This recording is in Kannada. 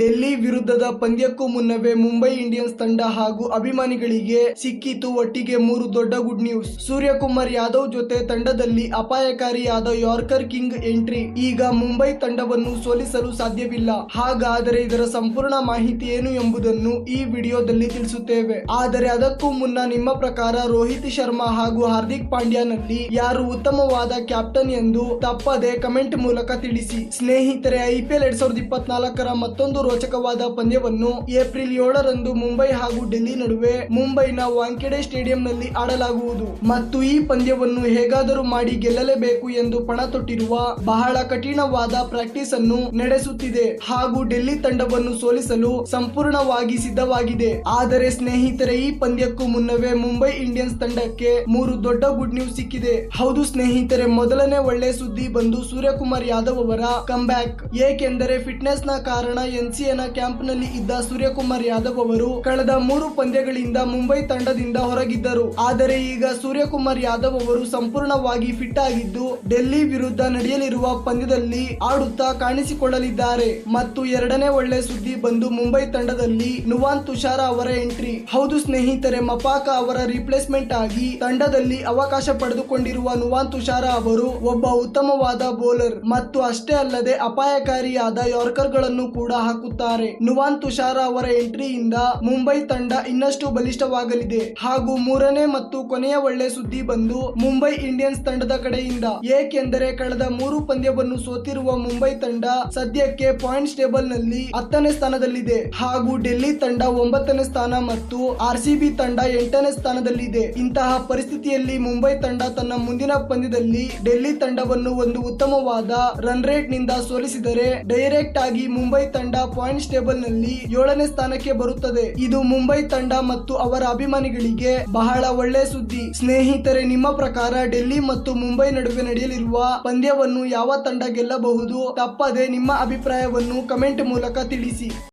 ಡೆಲ್ಲಿ ವಿರುದ್ಧದ ಪಂದ್ಯಕ್ಕೂ ಮುನ್ನವೇ ಮುಂಬೈ ಇಂಡಿಯನ್ಸ್ ತಂಡ ಹಾಗೂ ಅಭಿಮಾನಿಗಳಿಗೆ ಸಿಕ್ಕಿತು ಒಟ್ಟಿಗೆ ಮೂರು ದೊಡ್ಡ ಗುಡ್ ನ್ಯೂಸ್. ಸೂರ್ಯಕುಮಾರ್ ಯಾದವ್ ಜೊತೆ ತಂಡದಲ್ಲಿ ಅಪಾಯಕಾರಿಯಾದ ಯಾರ್ಕರ್ ಕಿಂಗ್ ಎಂಟ್ರಿ. ಈಗ ಮುಂಬೈ ತಂಡವನ್ನು ಸೋಲಿಸಲು ಸಾಧ್ಯವಿಲ್ಲ. ಹಾಗಾದರೆ ಇದರ ಸಂಪೂರ್ಣ ಮಾಹಿತಿ ಏನು ಎಂಬುದನ್ನು ಈ ವಿಡಿಯೋದಲ್ಲಿ ತಿಳಿಸುತ್ತೇವೆ. ಆದರೆ ಅದಕ್ಕೂ ಮುನ್ನ ನಿಮ್ಮ ಪ್ರಕಾರ ರೋಹಿತ್ ಶರ್ಮಾ ಹಾಗೂ ಹಾರ್ದಿಕ್ ಪಾಂಡ್ಯನಲ್ಲಿ ಯಾರು ಉತ್ತಮವಾದ ಕ್ಯಾಪ್ಟನ್ ಎಂದು ತಪ್ಪದೆ ಕಮೆಂಟ್ ಮೂಲಕ ತಿಳಿಸಿ. ಸ್ನೇಹಿತರೆ ಐಪಿಎಲ್ ಎರಡ್ ಸಾವಿರದ ಇಪ್ಪತ್ನಾಲ್ಕರ ಮತ್ತೊಂದು ರೋಚಕವಾದ ಪಂದ್ಯವನ್ನು ಏಪ್ರಿಲ್ ಏಳರಂದು ಮುಂಬೈ ಹಾಗೂ ಡೆಲ್ಲಿ ನಡುವೆ ಮುಂಬೈನ ವಾಂಖೆಡೆ ಸ್ಟೇಡಿಯಂನಲ್ಲಿ ಆಡಲಾಗುವುದು. ಮತ್ತು ಈ ಪಂದ್ಯವನ್ನು ಹೇಗಾದರೂ ಮಾಡಿ ಗೆಲ್ಲಲೇಬೇಕು ಎಂದು ಪಣ ತೊಟ್ಟಿರುವ ಬಹಳ ಕಠಿಣವಾದ ಪ್ರಾಕ್ಟೀಸ್ ಅನ್ನು ನಡೆಸುತ್ತಿದೆ ಹಾಗೂ ಡೆಲ್ಲಿ ತಂಡವನ್ನು ಸೋಲಿಸಲು ಸಂಪೂರ್ಣವಾಗಿ ಸಿದ್ಧವಾಗಿದೆ. ಆದರೆ ಸ್ನೇಹಿತರೆ, ಈ ಪಂದ್ಯಕ್ಕೂ ಮುನ್ನವೇ ಮುಂಬೈ ಇಂಡಿಯನ್ಸ್ ತಂಡಕ್ಕೆ ಮೂರು ದೊಡ್ಡ ಗುಡ್ ನ್ಯೂಸ್ ಸಿಕ್ಕಿದೆ. ಹೌದು ಸ್ನೇಹಿತರೆ, ಮೊದಲನೇ ಒಳ್ಳೆ ಸುದ್ದಿ ಬಂದು ಸೂರ್ಯಕುಮಾರ್ ಯಾದವ್ ಅವರ ಕಂಬ್ಯಾಕ್ ಏಕೆಂದರೆ ಫಿಟ್ನೆಸ್ನ ಕಾರಣ ಎನ್ಸಿಎನ ಕ್ಯಾಂಪ್ನಲ್ಲಿ ಇದ್ದ ಸೂರ್ಯಕುಮಾರ್ ಯಾದವ್ ಅವರು ಕಳೆದ ಮೂರು ಪಂದ್ಯಗಳಿಂದ ಮುಂಬೈ ತಂಡದಿಂದ ಹೊರಗಿದ್ದರು. ಆದರೆ ಈಗ ಸೂರ್ಯಕುಮಾರ್ ಯಾದವ್ ಅವರು ಸಂಪೂರ್ಣವಾಗಿ ಫಿಟ್ ಆಗಿದ್ದು, ಡೆಲ್ಲಿ ವಿರುದ್ಧ ನಡೆಯಲಿರುವ ಪಂದ್ಯದಲ್ಲಿ ಆಡುತ್ತಾ ಕಾಣಿಸಿಕೊಳ್ಳಲಿದ್ದಾರೆ. ಮತ್ತು ಎರಡನೇ ಒಳ್ಳೆ ಸುದ್ದಿ ಬಂದು ಮುಂಬೈ ತಂಡದಲ್ಲಿ ನುವಾನ್ ತುಷಾರ ಅವರ ಎಂಟ್ರಿ. ಹೌದು ಸ್ನೇಹಿತರೆ, ಮಪಾಕ ಅವರ ರಿಪ್ಲೇಸ್ಮೆಂಟ್ ಆಗಿ ತಂಡದಲ್ಲಿ ಅವಕಾಶ ಪಡೆದುಕೊಂಡಿರುವ ನುವಾನ್ ತುಷಾರ ಅವರು ಒಬ್ಬ ಉತ್ತಮವಾದ ಬೌಲರ್ ಮತ್ತು ಅಷ್ಟೇ ಅಲ್ಲದೆ ಅಪಾಯಕಾರಿಯಾದ ಯಾರ್ಕರ್ಗಳನ್ನು ಕೂಡ ಹಾಕುತ್ತಾರೆ. ನುವಾನ್ ತುಷಾರ ಅವರ ಎಂಟ್ರಿಯಿಂದ ಮುಂಬೈ ತಂಡ ಇನ್ನಷ್ಟು ಬಲಿಷ್ಠವಾಗಲಿದೆ. ಹಾಗೂ ಮೂರನೇ ಮತ್ತು ಕೊನೆಯ ಒಳ್ಳೆ ಸುದ್ದಿ ಬಂದು ಮುಂಬೈ ಇಂಡಿಯನ್ಸ್ ತಂಡದ ಕಡೆಯಿಂದ. ಏಕೆಂದರೆ ಕಳೆದ ಮೂರು ಪಂದ್ಯವನ್ನು ಸೋತಿರುವ ಮುಂಬೈ ತಂಡ ಸದ್ಯಕ್ಕೆ ಪಾಯಿಂಟ್ಸ್ ಟೇಬಲ್ನಲ್ಲಿ ಹತ್ತನೇ ಸ್ಥಾನದಲ್ಲಿದೆ. ಹಾಗೂ ಡೆಲ್ಲಿ ತಂಡ ಒಂಬತ್ತನೇ ಸ್ಥಾನ ಮತ್ತು ಆರ್ ಸಿ ತಂಡ ಎಂಟನೇ ಸ್ಥಾನದಲ್ಲಿದೆ. ಇಂತಹ ಪರಿಸ್ಥಿತಿಯಲ್ಲಿ ಮುಂಬೈ ತಂಡ ತನ್ನ ಮುಂದಿನ ಪಂದ್ಯದಲ್ಲಿ ಡೆಲ್ಲಿ ತಂಡವನ್ನು ಒಂದು ಉತ್ತಮವಾದ ರನ್ ರೇಟ್ನಿಂದ ಸೋಲಿಸಿದರೆ ಡೈರೆಕ್ಟ್ ಆಗಿ ಮುಂಬೈ ತಂಡ ಪಾಯಿಂಟ್ಸ್ ಟೇಬಲ್ನಲ್ಲಿ ಏಳನೇ ಸ್ಥಾನಕ್ಕೆ ಬರುತ್ತದೆ. ಇದು ಮುಂಬೈ ತಂಡ ಮತ್ತು ಅವರ ಅಭಿಮಾನಿಗಳಿಗೆ ಬಹಳ ಒಳ್ಳೆ ಸುದ್ದಿ. ಸ್ನೇಹಿತರೆ, ನಿಮ್ಮ ಪ್ರಕಾರ ಡೆಲ್ಲಿ ಮತ್ತು ಮುಂಬೈ ನಡುವೆ ನಡೆಯಲಿರುವ ಪಂದ್ಯವನ್ನು ಯಾವ ತಂಡ ಗೆಲ್ಲಬಹುದು? ತಪ್ಪದೆ ನಿಮ್ಮ ಅಭಿಪ್ರಾಯವನ್ನು ಕಮೆಂಟ್ ಮೂಲಕ ತಿಳಿಸಿ.